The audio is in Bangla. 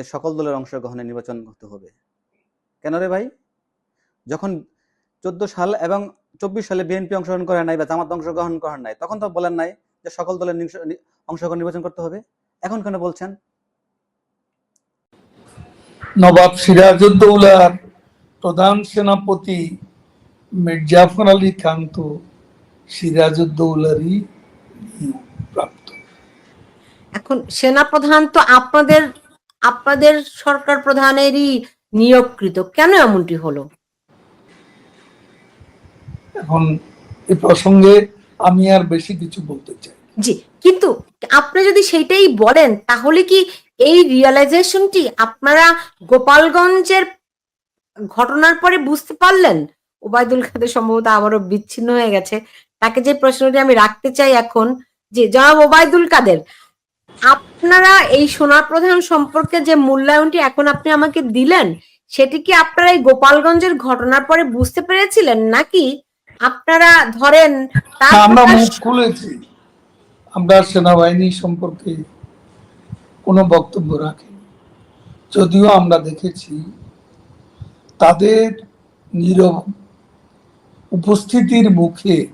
যে সকল দলের অংশগ্রহণে নির্বাচন করতে হবে। কেন রে ভাই? যখন চোদ্দ সাল এবং চব্বিশ সালে বিএনপি অংশগ্রহণ করে নাই বা জামাত অংশগ্রহণ করেন নাই তখন তো বলেন নাই যে সকল দলের অংশগ্রহণ নির্বাচন করতে হবে। এখন কেন বলছেন? নবাব সিরাজউদ্দৌলার প্রধান সেনাপতি মির্জাফর আলী খান তো সিরাজউদ্দৌলারই প্রাপ্ত এখন সেনাপ্রধান তো আপনাদের আপনাদের সরকার প্রধানেরই নিয়োগকৃত। কেন এমনটি হলো? এখন এ প্রসঙ্গে আমি আর বেশি কিছু বলতে চাই জি কিন্তু আপনি যদি সেইটাই বলেন তাহলে কি এই রিয়েলাইজেশনটি আপনারা গোপালগঞ্জের ঘটনার পরে বুঝতে পারলেন? ওবায়দুল কাদের সম্ভবত আবারও বিচ্ছিন্ন হয়ে গেছে। তাকে যে প্রশ্নটি আমি রাখতে চাই এখন যে জনাব ওবায়দুল কাদের আপনারা এই সোনার প্রধান সম্পর্কে যে মূল্যায়নটি এখন আপনি আমাকে দিলেন সেটি কি আপনারা এই গোপালগঞ্জের ঘটনার পরে বুঝতে পেরেছিলেন? নাকি আপনারা ধরেন হ্যাঁ, আমরা মুখ খুলেছি। আমরা সেনাবাহিনী সম্পর্কে কোনো বক্তব্য রাখিনি। যদিও আমরা দেখেছি তাদের নীরব উপস্থিতির মুখে